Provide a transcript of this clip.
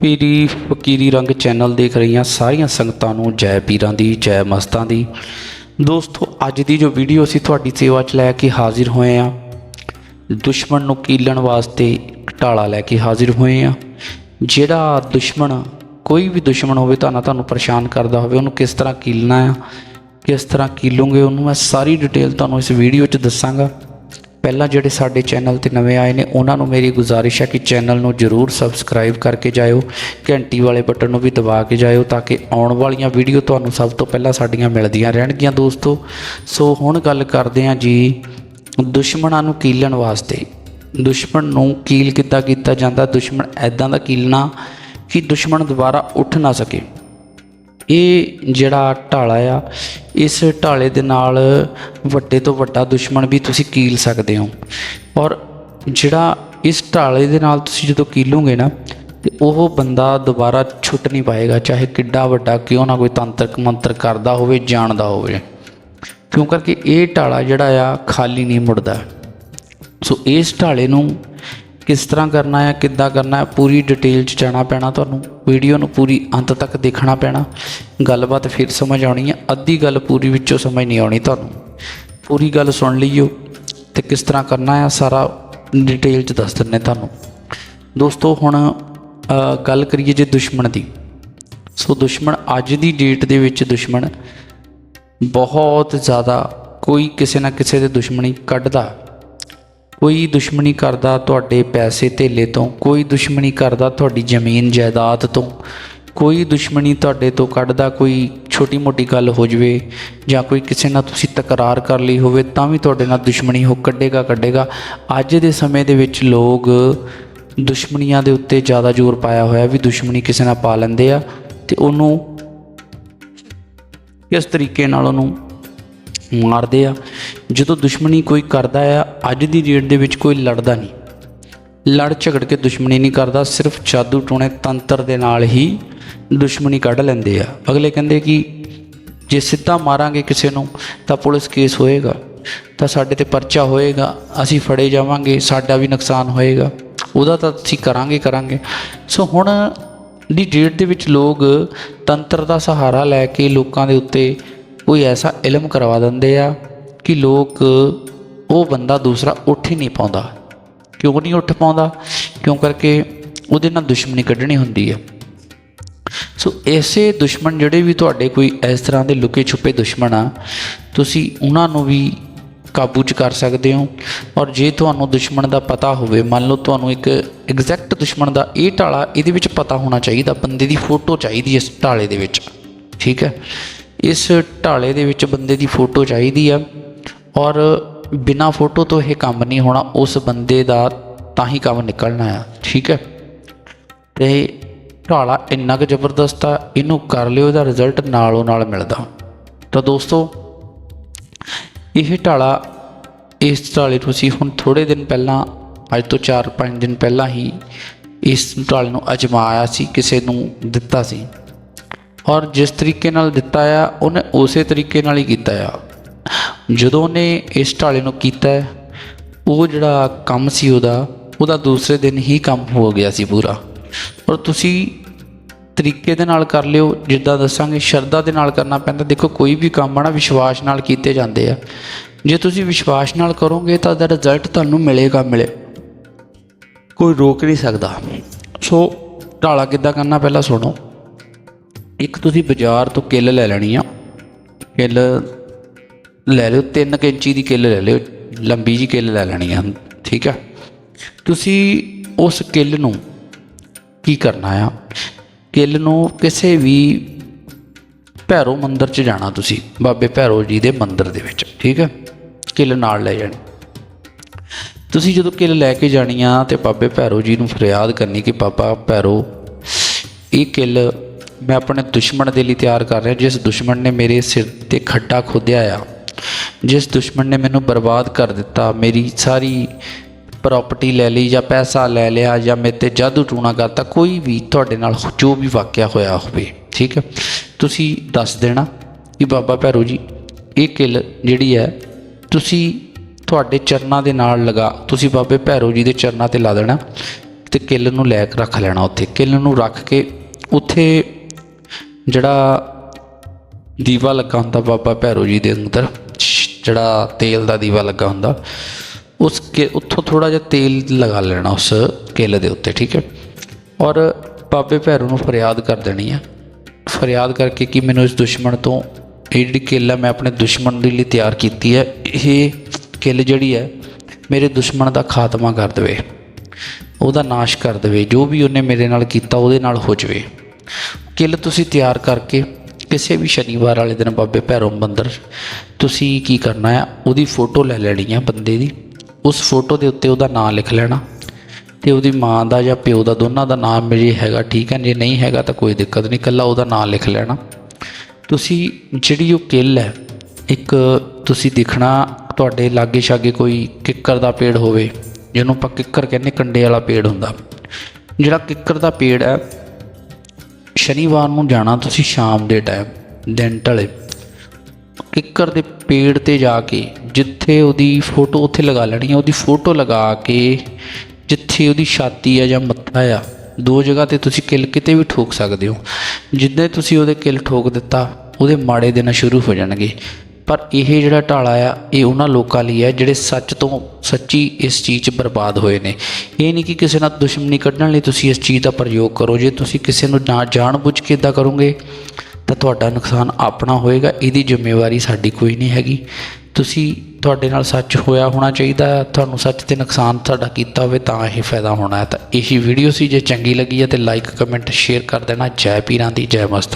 ਪੀਰੀ ਫਕੀਰੀ ਰੰਗ ਚੈਨਲ ਦੇਖ ਰਹੀਆਂ ਸਾਰੀਆਂ ਸੰਗਤਾਂ ਨੂੰ ਜੈ ਪੀਰਾਂ ਦੀ, ਜੈ ਮਸਤਾਂ ਦੀ। ਦੋਸਤੋ, ਅੱਜ ਦੀ ਜੋ ਵੀਡੀਓ ਅਸੀਂ ਤੁਹਾਡੀ ਸੇਵਾ 'ਚ ਲੈ ਕੇ ਹਾਜ਼ਰ ਹੋਏ ਆ, ਦੁਸ਼ਮਣ ਨੂੰ ਕੀਲਣ ਵਾਸਤੇ ਘਟਾਲਾ ਲੈ ਕੇ ਹਾਜ਼ਰ ਹੋਏ ਆ। ਜਿਹੜਾ ਦੁਸ਼ਮਣ, ਕੋਈ ਵੀ ਦੁਸ਼ਮਣ ਹੋਵੇ ਤੁਹਾਨੂੰ ਤੁਹਾਨੂੰ ਪਰੇਸ਼ਾਨ ਕਰਦਾ ਹੋਵੇ, ਉਹਨੂੰ ਕਿਸ ਤਰ੍ਹਾਂ ਕੀਲਣਾ ਆ, ਕਿਸ ਤਰ੍ਹਾਂ ਕੀਲੋਗੇ, ਉਹਨੂੰ ਮੈਂ ਸਾਰੀ ਡਿਟੇਲ ਤੁਹਾਨੂੰ ਇਸ ਵੀਡੀਓ 'ਚ ਦੱਸਾਂਗਾ। ਪਹਿਲਾਂ ਜਿਹੜੇ ਸਾਡੇ ਚੈਨਲ ਤੇ ਨਵੇਂ ਆਏ ਨੇ, ਉਹਨਾਂ ਨੂੰ ਮੇਰੀ ਗੁਜ਼ਾਰਿਸ਼ ਹੈ ਕਿ ਚੈਨਲ ਨੂੰ ਜਰੂਰ ਸਬਸਕ੍ਰਾਈਬ ਕਰਕੇ ਜਾਇਓ, ਘੰਟੀ ਵਾਲੇ ਬਟਨ ਨੂੰ ਵੀ ਦਬਾ ਕੇ ਜਾਇਓ ਤਾਂ ਕਿ ਆਉਣ ਵਾਲੀਆਂ ਵੀਡੀਓ ਤੁਹਾਨੂੰ ਸਭ ਤੋਂ ਪਹਿਲਾਂ ਸਾਡੀਆਂ ਮਿਲਦੀਆਂ ਰਹਿਣਗੀਆਂ ਦੋਸਤੋ। ਸੋ ਹੁਣ ਗੱਲ ਕਰਦੇ ਹਾਂ ਜੀ ਦੁਸ਼ਮਣਾਂ ਨੂੰ ਕੀਲਣ ਵਾਸਤੇ। ਦੁਸ਼ਮਣ ਨੂੰ ਕੀਲ ਕਿੱਦਾਂ ਕੀਤਾ ਜਾਂਦਾ? ਦੁਸ਼ਮਣ ਐਦਾਂ ਦਾ ਕੀਲਣਾ ਕਿ ਦੁਸ਼ਮਣ ਦੁਬਾਰਾ ਉੱਠ ਨਾ ਸਕੇ। ਇਹ ਜਿਹੜਾ ਢਾਲਾ ਆ, ਇਸ ਢਾਲੇ ਦੇ ਨਾਲ ਵੱਡੇ ਤੋਂ ਵੱਡਾ ਦੁਸ਼ਮਣ ਵੀ ਤੁਸੀਂ ਕੀਲ ਸਕਦੇ ਹੋ। ਔਰ ਜਿਹੜਾ ਇਸ ਢਾਲੇ ਦੇ ਨਾਲ ਤੁਸੀਂ ਜਦੋਂ ਕੀਲੋਗੇ ਨਾ, ਤੇ ਉਹ ਬੰਦਾ ਦੁਬਾਰਾ ਛੁੱਟ ਨਹੀਂ ਪਾਏਗਾ, ਚਾਹੇ ਕਿੱਡਾ ਵੱਡਾ ਕਿਉਂ ਨਾ ਕੋਈ ਤੰਤਰਕ ਮੰਤਰ ਕਰਦਾ ਹੋਵੇ, ਜਾਣਦਾ ਹੋਵੇ। ਕਿਉਂ ਕਰਕੇ ਇਹ ਢਾਲਾ ਜਿਹੜਾ ਆ, ਖਾਲੀ ਨਹੀਂ ਮੁੜਦਾ। ਸੋ ਇਸ ਢਾਲੇ ਨੂੰ ਕਿਸ ਤਰ੍ਹਾਂ ਕਰਨਾ ਹੈ, ਕਿੱਦਾਂ ਕਰਨਾ ਹੈ, ਪੂਰੀ ਡਿਟੇਲ 'ਚ ਜਾਣਾ ਪੈਣਾ ਤੁਹਾਨੂੰ ਵੀਡੀਓ ਨੂੰ ਪੂਰੀ ਅੰਤ ਤੱਕ ਦੇਖਣਾ ਪੈਣਾ। ਗੱਲਬਾਤ ਫਿਰ ਸਮਝ ਆਉਣੀ ਹੈ, ਅੱਧੀ ਗੱਲ ਪੂਰੀ ਵਿੱਚੋਂ ਸਮਝ ਨਹੀਂ ਆਉਣੀ ਤੁਹਾਨੂੰ। ਪੂਰੀ ਗੱਲ ਸੁਣ ਲਈਓ ਤੇ ਕਿਸ ਤਰ੍ਹਾਂ ਕਰਨਾ ਹੈ, ਸਾਰਾ ਡਿਟੇਲ 'ਚ ਦੱਸ ਦਿੰਨੇ ਤੁਹਾਨੂੰ। ਦੋਸਤੋ, ਹੁਣ ਗੱਲ ਕਰੀਏ ਜੇ ਦੁਸ਼ਮਣ ਦੀ। ਸੋ ਦੁਸ਼ਮਣ ਅੱਜ ਦੀ ਡੇਟ ਦੇ ਵਿੱਚ ਦੁਸ਼ਮਣ ਬਹੁਤ ਜ਼ਿਆਦਾ ਕੋਈ ਕਿਸੇ ਨਾ ਕਿਸੇ ਦੇ ਦੁਸ਼ਮਣੀ ਕੱਢਦਾ। ਕੋਈ ਦੁਸ਼ਮਣੀ ਕਰਦਾ ਤੁਹਾਡੇ ਪੈਸੇ ਧੇਲੇ ਤੋਂ, ਕੋਈ ਦੁਸ਼ਮਣੀ ਕਰਦਾ ਤੁਹਾਡੀ ਜ਼ਮੀਨ ਜਾਇਦਾਦ ਤੋਂ, ਕੋਈ ਦੁਸ਼ਮਣੀ ਤੁਹਾਡੇ ਤੋਂ ਕੱਢਦਾ ਕੋਈ ਛੋਟੀ ਮੋਟੀ ਗੱਲ ਹੋ ਜਵੇ ਜਾਂ ਕੋਈ ਕਿਸੇ ਨਾਲ ਤੁਸੀਂ ਤਕਰਾਰ ਕਰ ਲਈ ਹੋਵੇ ਤਾਂ ਵੀ ਤੁਹਾਡੇ ਨਾਲ ਦੁਸ਼ਮਣੀ ਹੋ ਕੱਢੇਗਾ ਕੱਢੇਗਾ। ਅੱਜ ਦੇ ਸਮੇਂ ਦੇ ਵਿੱਚ ਲੋਕ ਦੁਸ਼ਮਣੀਆਂ ਦੇ ਉੱਤੇ ਜ਼ਿਆਦਾ ਜ਼ੋਰ ਪਾਇਆ ਹੋਇਆ ਵੀ ਦੁਸ਼ਮਣੀ ਕਿਸੇ ਨਾਲ ਪਾ ਲੈਂਦੇ ਆ ਤੇ ਉਹਨੂੰ ਕਿਸ ਤਰੀਕੇ ਨਾਲ ਉਹਨੂੰ ਮਾਰਦੇ ਆ। ਜਦੋਂ ਦੁਸ਼ਮਣੀ ਕੋਈ ਕਰਦਾ ਆ, ਅੱਜ ਦੀ ਡੇਟ ਦੇ ਵਿੱਚ ਕੋਈ ਲੜਦਾ ਨਹੀਂ। ਲੜ ਝਗੜ ਕੇ ਦੁਸ਼ਮਣੀ ਨਹੀਂ ਕਰਦਾ, ਸਿਰਫ ਜਾਦੂ ਟੂਣੇ ਤੰਤਰ ਦੇ ਨਾਲ ਹੀ ਦੁਸ਼ਮਣੀ ਕੱਢ ਲੈਂਦੇ ਆ। ਅਗਲੇ ਕਹਿੰਦੇ ਕਿ ਜੇ ਸਿੱਧਾ ਮਾਰਾਂਗੇ ਕਿਸੇ ਨੂੰ, ਤਾਂ ਪੁਲਿਸ ਕੇਸ ਹੋਏਗਾ, ਤਾਂ ਸਾਡੇ ਤੇ ਪਰਚਾ ਹੋਏਗਾ, ਅਸੀਂ ਫੜੇ ਜਾਵਾਂਗੇ, ਸਾਡਾ ਵੀ ਨੁਕਸਾਨ ਹੋਏਗਾ। ਉਹਦਾ ਤਾਂ ਅਸੀਂ ਕਰਾਂਗੇ ਕਰਾਂਗੇ। ਸੋ ਹੁਣ ਦੀ ਡੇਟ ਦੇ ਵਿੱਚ ਲੋਕ ਤੰਤਰ ਦਾ ਸਹਾਰਾ ਲੈ ਕੇ ਲੋਕਾਂ ਦੇ ਉੱਤੇ ਕੋਈ ਐਸਾ ਇਲਮ ਕਰਵਾ ਦਿੰਦੇ ਆ ਕਿ ਲੋਕ ਉਹ ਬੰਦਾ ਦੂਸਰਾ ਉੱਠ ਹੀ ਨਹੀਂ ਪਾਉਂਦਾ। ਕਿਉਂ ਨਹੀਂ ਉੱਠ ਪਾਉਂਦਾ? ਕਿਉਂ ਕਰਕੇ ਉਹਦੇ ਨਾਲ ਦੁਸ਼ਮਣੀ ਕੱਢਣੀ ਹੁੰਦੀ ਹੈ। ਸੋ ਐਸੇ ਦੁਸ਼ਮਣ ਜਿਹੜੇ ਵੀ ਤੁਹਾਡੇ ਕੋਈ ਇਸ ਤਰ੍ਹਾਂ ਦੇ ਲੁਕੇ ਛੁਪੇ ਦੁਸ਼ਮਣ ਆ, ਤੁਸੀਂ ਉਹਨਾਂ ਨੂੰ ਵੀ ਕਾਬੂ 'ਚ ਕਰ ਸਕਦੇ ਹੋ। ਔਰ ਜੇ ਤੁਹਾਨੂੰ ਦੁਸ਼ਮਣ ਦਾ ਪਤਾ ਹੋਵੇ, ਮੰਨ ਲਓ ਤੁਹਾਨੂੰ ਇੱਕ ਐਗਜ਼ੈਕਟ ਦੁਸ਼ਮਣ ਦਾ ਇਹ ਢਾਲਾ ਇਹਦੇ ਵਿੱਚ ਪਤਾ ਹੋਣਾ ਚਾਹੀਦਾ, ਬੰਦੇ ਦੀ ਫੋਟੋ ਚਾਹੀਦੀ ਇਸ ਢਾਲੇ ਦੇ ਵਿੱਚ। ਠੀਕ ਹੈ? ਇਸ ਢਾਲੇ ਦੇ ਵਿੱਚ ਬੰਦੇ ਦੀ ਫੋਟੋ ਚਾਹੀਦੀ ਆ। ਔਰ ਬਿਨਾ ਫੋਟੋ ਤੋਂ ਇਹ ਕੰਮ ਨਹੀਂ ਹੋਣਾ, ਉਸ ਬੰਦੇ ਦਾ ਤਾਂ ਹੀ ਕੰਮ ਨਿਕਲਣਾ ਆ, ਠੀਕ ਹੈ? ਤੇ ਢਾਲਾ ਇੰਨਾ ਕੁ ਜ਼ਬਰਦਸਤ ਆ ਇਹਨੂੰ ਕਰ ਲਿਓ, ਇਹਦਾ ਰਿਜ਼ਲਟ ਨਾਲੋਂ ਨਾਲ ਮਿਲਦਾ। ਤਾਂ ਦੋਸਤੋ, ਇਹ ਢਾਲਾ ਇਸ ਢਾਲੇ ਤੁਸੀਂ ਹੁਣ ਥੋੜੇ ਦਿਨ ਪਹਿਲਾਂ, ਅੱਜ ਤੋਂ 4-5 ਦਿਨ ਪਹਿਲਾਂ ਹੀ ਇਸ ਢਾਲੇ ਨੂੰ ਅਜਮਾਇਆ ਸੀ, ਕਿਸੇ ਨੂੰ ਦਿੱਤਾ ਸੀ। ਔਰ ਜਿਸ ਤਰੀਕੇ ਨਾਲ ਦਿੱਤਾ ਆ, ਉਹਨੇ ਉਸੇ ਤਰੀਕੇ ਨਾਲ ਹੀ ਕੀਤਾ ਆ। ਜਦੋਂ ਉਹਨੇ ਇਸ ਢਾਲੇ ਨੂੰ ਕੀਤਾ, ਉਹ ਜਿਹੜਾ ਕੰਮ ਸੀ ਉਹਦਾ ਉਹਦਾ ਦੂਸਰੇ ਦਿਨ ਹੀ ਕੰਮ ਹੋ ਗਿਆ ਸੀ ਪੂਰਾ। ਔਰ ਤੁਸੀਂ ਤਰੀਕੇ ਦੇ ਨਾਲ ਕਰ ਲਿਓ, ਜਿੱਦਾਂ ਦੱਸਾਂਗੇ ਸ਼ਰਧਾ ਦੇ ਨਾਲ ਕਰਨਾ ਪੈਂਦਾ। ਦੇਖੋ, ਕੋਈ ਵੀ ਕੰਮ ਆ ਨਾ ਵਿਸ਼ਵਾਸ ਨਾਲ ਕੀਤੇ ਜਾਂਦੇ ਆ। ਜੇ ਤੁਸੀਂ ਵਿਸ਼ਵਾਸ ਨਾਲ ਕਰੋਗੇ ਤਾਂ ਉਹਦਾ ਰਿਜ਼ਲਟ ਤੁਹਾਨੂੰ ਮਿਲੇਗਾ, ਮਿਲੇ। ਕੋਈ ਰੋਕ ਨਹੀਂ ਸਕਦਾ। ਸੋ ਢਾਲਾ ਕਿੱਦਾਂ ਕਰਨਾ ਪਹਿਲਾਂ ਸੁਣੋ। ਇੱਕ ਤੁਸੀਂ ਬਾਜ਼ਾਰ ਤੋਂ ਕਿੱਲ ਲੈ ਲੈਣੀ ਆ। ਕਿੱਲ ਲੈ ਲਿਓ 3 ਇੰਚੀ ਦੀ ਕਿੱਲ ਲੈ ਲਿਓ, ਲੰਬੀ ਜੀ ਕਿੱਲ ਲੈ ਲੈਣੀ ਆ, ਠੀਕ ਆ? ਤੁਸੀਂ ਉਸ ਕਿੱਲ ਨੂੰ ਕੀ ਕਰਨਾ ਆ? ਕਿੱਲ ਨੂੰ ਕਿਸੇ ਵੀ ਭੈਰੋ ਮੰਦਿਰ 'ਚ ਜਾਣਾ ਤੁਸੀਂ, ਬਾਬੇ ਭੈਰੋ ਜੀ ਦੇ ਮੰਦਿਰ ਦੇ ਵਿੱਚ, ਠੀਕ ਹੈ ਕਿੱਲ ਨਾਲ ਲੈ ਜਾਣੀ। ਤੁਸੀਂ ਜਦੋਂ ਕਿੱਲ ਲੈ ਕੇ ਜਾਣੀ ਆ ਤੇ ਬਾਬੇ ਭੈਰੋ ਜੀ ਨੂੰ ਫਰਿਆਦ ਕਰਨੀ ਕਿ ਬਾਬਾ ਭੈਰੋ, ਇਹ ਕਿੱਲ ਮੈਂ ਆਪਣੇ ਦੁਸ਼ਮਣ ਦੇ ਲਈ ਤਿਆਰ ਕਰ ਰਿਹਾ, ਜਿਸ ਦੁਸ਼ਮਣ ਨੇ ਮੇਰੇ ਸਿਰ ਤੇ ਖੱਡਾ ਖੋਦਿਆ ਆ ਜਿਸ ਦੁਸ਼ਮਣ ਨੇ ਮੈਨੂੰ ਬਰਬਾਦ ਕਰ ਦਿੱਤਾ, ਮੇਰੀ ਸਾਰੀ ਪ੍ਰਾਪਰਟੀ ਲੈ ਲਈ ਜਾਂ ਪੈਸਾ ਲੈ ਲਿਆ ਜਾਂ ਮੇਰੇ ਤੇ ਜਾਦੂ ਟੂਣਾ ਕਰਤਾ, ਕੋਈ ਵੀ ਤੁਹਾਡੇ ਨਾਲ ਜੋ ਵੀ ਵਾਕਿਆ ਹੋਇਆ ਹੋਵੇ, ਠੀਕ ਹੈ? ਤੁਸੀਂ ਦੱਸ ਦੇਣਾ ਕਿ ਬਾਬਾ ਭੈਰੋ ਜੀ, ਇਹ ਕਿੱਲ ਜਿਹੜੀ ਹੈ, ਤੁਸੀਂ ਤੁਹਾਡੇ ਚਰਨਾਂ ਦੇ ਨਾਲ ਲਗਾ, ਤੁਸੀਂ ਬਾਬੇ ਭੈਰੋ ਜੀ ਦੇ ਚਰਨਾਂ ਤੇ ਲਾ ਦੇਣਾ ਤੇ ਕਿੱਲ ਨੂੰ ਲੈ ਕੇ ਰੱਖ ਲੈਣਾ ਉੱਥੇ। ਕਿੱਲ ਨੂੰ ਰੱਖ ਕੇ ਉੱਥੇ ਜਿਹੜਾ ਦੀਵਾ ਲੱਗਾ ਹੁੰਦਾ ਬਾਬਾ ਭੈਰੋ ਜੀ ਦੇ ਅੰਦਰ ਜਿਹੜਾ ਤੇਲ ਦਾ ਦੀਵਾ ਲੱਗਾ ਹੁੰਦਾ, ਉਸ ਕੇ, ਉੱਥੋਂ ਥੋੜਾ ਜਿਹਾ ਤੇਲ ਲਗਾ ਲੈਣਾ ਉਸ ਕਿੱਲ ਦੇ ਉੱਤੇ, ਠੀਕ ਹੈ? ਔਰ ਬਾਬੇ ਭੈਰੋ ਨੂੰ ਫਰਿਆਦ ਕਰ ਦੇਣੀ ਹੈ। ਫਰਿਆਦ ਕਰਕੇ ਕਿ ਮੈਨੂੰ ਇਸ ਦੁਸ਼ਮਣ ਤੋਂ ਇਹ ਜਿਹੜੀ ਕਿੱਲ ਹੈ ਮੈਂ ਆਪਣੇ ਦੁਸ਼ਮਣ ਦੇ ਲਈ ਤਿਆਰ ਕੀਤੀ ਹੈ, ਇਹ ਕਿੱਲ ਜਿਹੜੀ ਹੈ, ਮੇਰੇ ਦੁਸ਼ਮਣ ਦਾ ਖਾਤਮਾ ਕਰ ਦੇਵੇ। ਉਹਦਾ ਨਾਸ਼ ਕਰ ਦੇਵੇ। ਜੋ ਵੀ ਉਹਨੇ ਮੇਰੇ ਨਾਲ ਕੀਤਾ, ਉਹਦੇ ਨਾਲ ਹੋ ਜਾਵੇ। ਕਿੱਲ ਤੁਸੀਂ ਤਿਆਰ ਕਰਕੇ ਕਿਸੇ ਵੀ ਸ਼ਨੀਵਾਰ ਵਾਲੇ ਦਿਨ ਬਾਬੇ ਭੈਰੋ ਮੰਦਰ, ਤੁਸੀਂ ਕੀ ਕਰਨਾ ਹੈ? ਉਹਦੀ ਫੋਟੋ ਲੈ ਲੈਣੀ ਹੈ ਬੰਦੇ ਦੀ। ਉਸ ਫੋਟੋ ਦੇ ਉੱਤੇ ਉਹਦਾ ਨਾਮ ਲਿਖ ਲੈਣਾ। ਤੇ ਉਹਦੀ ਮਾਂ ਦਾ ਜਾਂ ਪਿਓ ਦਾ ਦੋਨਾਂ ਦਾ ਨਾਮ ਮੇਰੇ ਹੈਗਾ, ਠੀਕ ਹੈ? ਜੇ ਨਹੀਂ ਹੈਗਾ ਤਾਂ ਕੋਈ ਦਿੱਕਤ ਨਹੀਂ, ਇਕੱਲਾ ਉਹਦਾ ਨਾਮ ਲਿਖ ਲੈਣਾ। ਤੁਸੀਂ ਜਿਹੜੀ ਉਹ ਕਿੱਲ ਹੈ, ਇੱਕ ਤੁਸੀਂ ਦੇਖਣਾ, ਤੁਹਾਡੇ ਲਾਗੇ ਛਾਗੇ ਕੋਈ ਕਿੱਕਰ ਦਾ ਪੇੜ ਹੋਵੇ, ਜਿਹਨੂੰ ਆਪਾਂ ਕਿੱਕਰ ਕਹਿੰਦੇ, ਕੰਡੇ ਵਾਲਾ ਪੇੜ ਹੁੰਦਾ। ਜਿਹੜਾ ਕਿੱਕਰ ਦਾ ਪੇੜ ਹੈ ਸ਼ਨੀਵਾਰ ਨੂੰ ਜਾਣਾ ਤੁਸੀਂ ਸ਼ਾਮ ਦੇ ਟਾਈਮ ਦਿਨ ਢਲੇ ਕਿੱਕਰ ਦੇ ਪੇੜ ਤੇ ਜਾ ਕੇ ਜਿੱਥੇ ਉਹਦੀ ਫੋਟੋ ਉੱਥੇ ਲਗਾ ਲੈਣੀ ਹੈ ਉਹਦੀ ਫੋਟੋ ਲਗਾ ਕੇ ਜਿੱਥੇ ਉਹਦੀ ਛਾਤੀ ਆ ਜਾਂ ਮੱਥਾ ਆ, ਦੋ ਜਗ੍ਹਾ ਤੇ ਤੁਸੀਂ ਕਿੱਲ ਕਿਤੇ ਵੀ ਠੋਕ ਸਕਦੇ ਹੋ। ਜਿੱਦਾਂ ਤੁਸੀਂ ਉਹਦੇ ਕਿੱਲ ਠੋਕ ਦਿੱਤਾ, ਉਹਦੇ ਮਾੜੇ ਦਿਨ ਸ਼ੁਰੂ ਹੋ ਜਾਣਗੇ। ਪਰ ਇਹ ਜਿਹੜਾ ਢਾਲਾ ਆ, ਇਹ ਉਹਨਾਂ ਲੋਕਾਂ ਲਈ ਹੈ ਜਿਹੜੇ ਸੱਚ ਤੋਂ ਸੱਚੀ ਇਸ ਚੀਜ਼ 'ਚ ਬਰਬਾਦ ਹੋਏ ਨੇ। ਇਹ ਨਹੀਂ ਕਿ ਕਿਸੇ ਨਾਲ ਦੁਸ਼ਮਣੀ ਕੱਢਣ ਲਈ ਤੁਸੀਂ ਇਸ ਚੀਜ਼ ਦਾ ਪ੍ਰਯੋਗ ਕਰੋ। ਜੇ ਤੁਸੀਂ ਕਿਸੇ ਨੂੰ ਨਾ ਜਾਣਬੁੱਝ ਕੇ ਇਦਾਂ ਕਰੋਗੇ, ਤਾਂ ਤੁਹਾਡਾ ਨੁਕਸਾਨ ਆਪਣਾ ਹੋਏਗਾ। ਇਹਦੀ ਜ਼ਿੰਮੇਵਾਰੀ ਸਾਡੀ ਕੋਈ ਨਹੀਂ ਹੈਗੀ। ਤੁਸੀਂ ਤੁਹਾਡੇ ਨਾਲ ਸੱਚ ਹੋਇਆ ਹੋਣਾ ਚਾਹੀਦਾ, ਤੁਹਾਨੂੰ ਸੱਚ ਤੇ ਨੁਕਸਾਨ ਤੁਹਾਡਾ ਕੀਤਾ ਹੋਵੇ, ਤਾਂ ਇਹ ਫਾਇਦਾ ਹੋਣਾ ਹੈ। ਤਾਂ ਇਹੀ ਵੀਡੀਓ ਸੀ। ਜੇ ਚੰਗੀ ਲੱਗੀ ਹੈ ਤੇ ਲਾਈਕ ਕਮੈਂਟ ਸ਼ੇਅਰ ਕਰ ਦੇਣਾ। ਜੈ ਪੀਰਾਂ ਦੀ ਜੈ ਮਸਤ